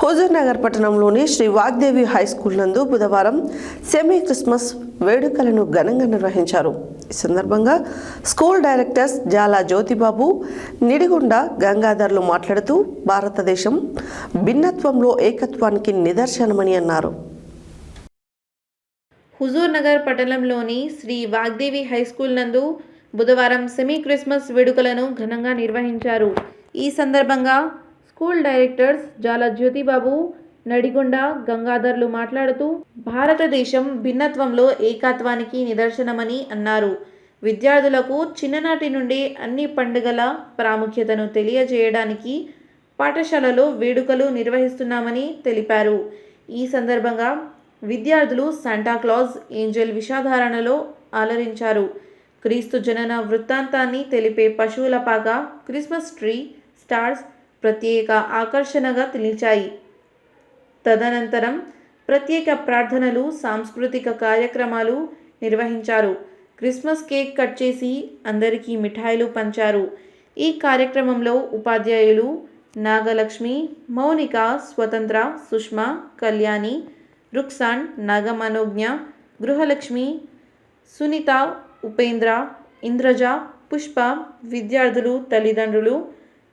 హుజూర్ నగర్ పట్టణంలోని Shri Vagdevi high school నందు బుధవారం సెమీ క్రిస్మస్ వేడుకలను ఘనంగా నిర్వహించారు. ఈ సందర్భంగా స్కూల్ డైరెక్టర్స్ జాలా జ్యోతిబాబు నిడిగుండ గంగాధర్లు మాట్లాడుతూ భారతదేశం భిన్నత్వంలో ఏకత్వానికి నిదర్శనమని అన్నారు. హుజూర్ నగర్ పట్టణంలోని శ్రీ వాగ్దేవి హై స్కూల్ నందు బుధవారం సెమీ క్రిస్మస్ వేడుకలను ఘనంగా నిర్వహించారు. ఈ సందర్భంగా స్కూల్ డైరెక్టర్స్ జాల జ్యోతిబాబు నడిగొండ గంగాధర్లు మాట్లాడుతూ భారతదేశం భిన్నత్వంలో ఏకత్వానికి నిదర్శనమని అన్నారు. విద్యార్థులకు చిన్ననాటి నుండి అన్ని పండుగల ప్రాముఖ్యతను తెలియజేయడానికి పాఠశాలలో వేడుకలు నిర్వహిస్తున్నామని తెలిపారు. ఈ సందర్భంగా విద్యార్థులు శాంటాక్లాజ్ ఏంజల్ విషాధారణలో ఆలరించారు క్రీస్తు జనన వృత్తాంతాన్ని తెలిపే పశువుల పాక క్రిస్మస్ ట్రీ స్టార్స్ ప్రత్యేక ఆకర్షణగా నిలిచాయి తదనంతరం ప్రత్యేక ప్రార్థనలు సాంస్కృతిక కార్యక్రమాలు నిర్వహించారు. క్రిస్మస్ కేక్ కట్ చేసి అందరికీ మిఠాయిలు పంచారు. ఈ కార్యక్రమంలో ఉపాధ్యాయులు నాగలక్ష్మి మౌనిక స్వతంత్ర సుష్మా కళ్యాణి రుక్సాన్ నాగమనోజ్ఞ గృహలక్ష్మి సునీత ఉపేంద్ర ఇంద్రజ పుష్ప విద్యార్థులు తల్లిదండ్రులు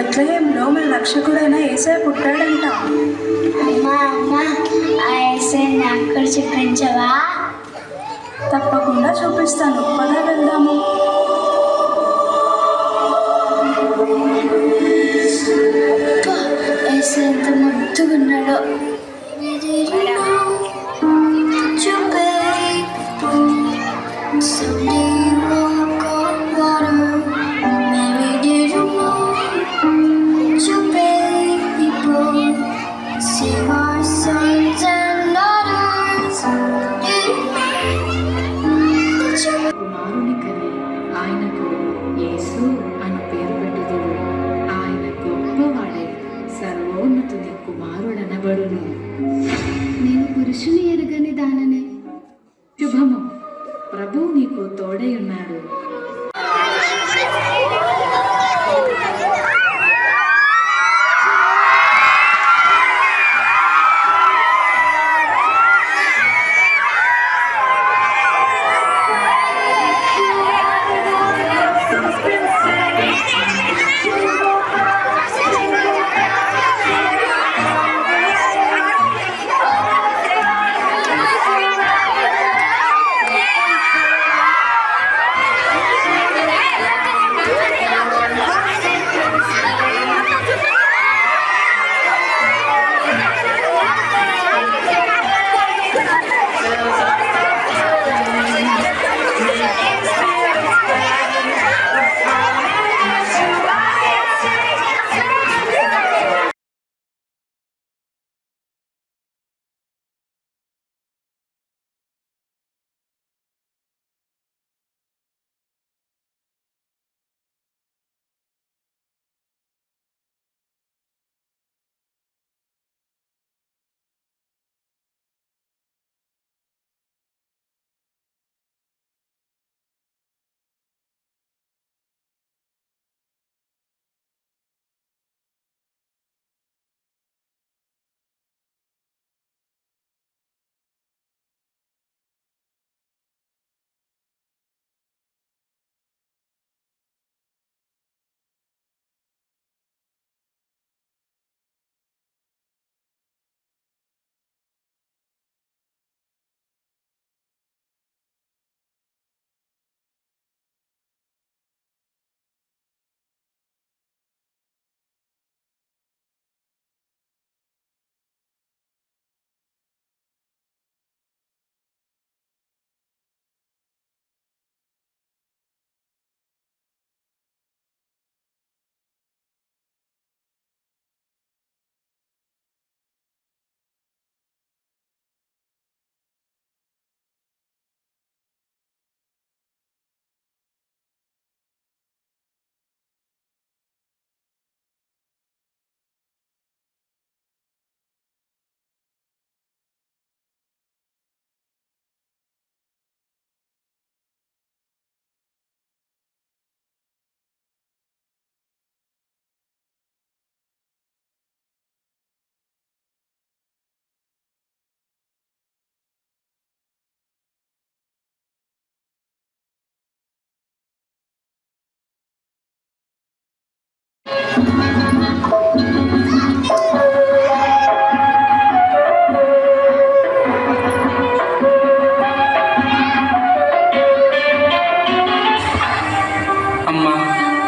బెత్లహేంలో మన రక్షకుడైన ఏసయ పుట్టాడంట. అమ్మా అమ్మా ఆ ఎస్ఐ నాకు కూడా చూపించవా? తప్పకుండా చూపిస్తాను. పద వెళ్దాము. ఎస్ఐ ఎంత ముద్దుగా ఉన్నాడో.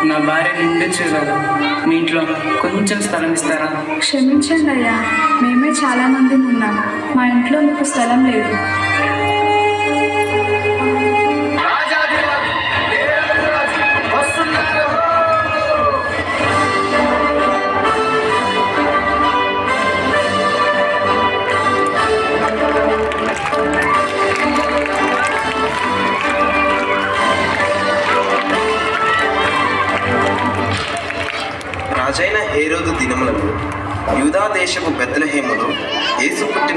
నా భార్య నిండొచ్చు కదా మీ ఇంట్లో కొంచెం స్థలం ఇస్తారా? క్షమించండి అయ్యా మేమే చాలా మంది ఉన్నాం. మా ఇంట్లో మీకు స్థలం లేదు. రాజైన యూదా దేశపు బెత్లహేములో యేసు పుట్టిన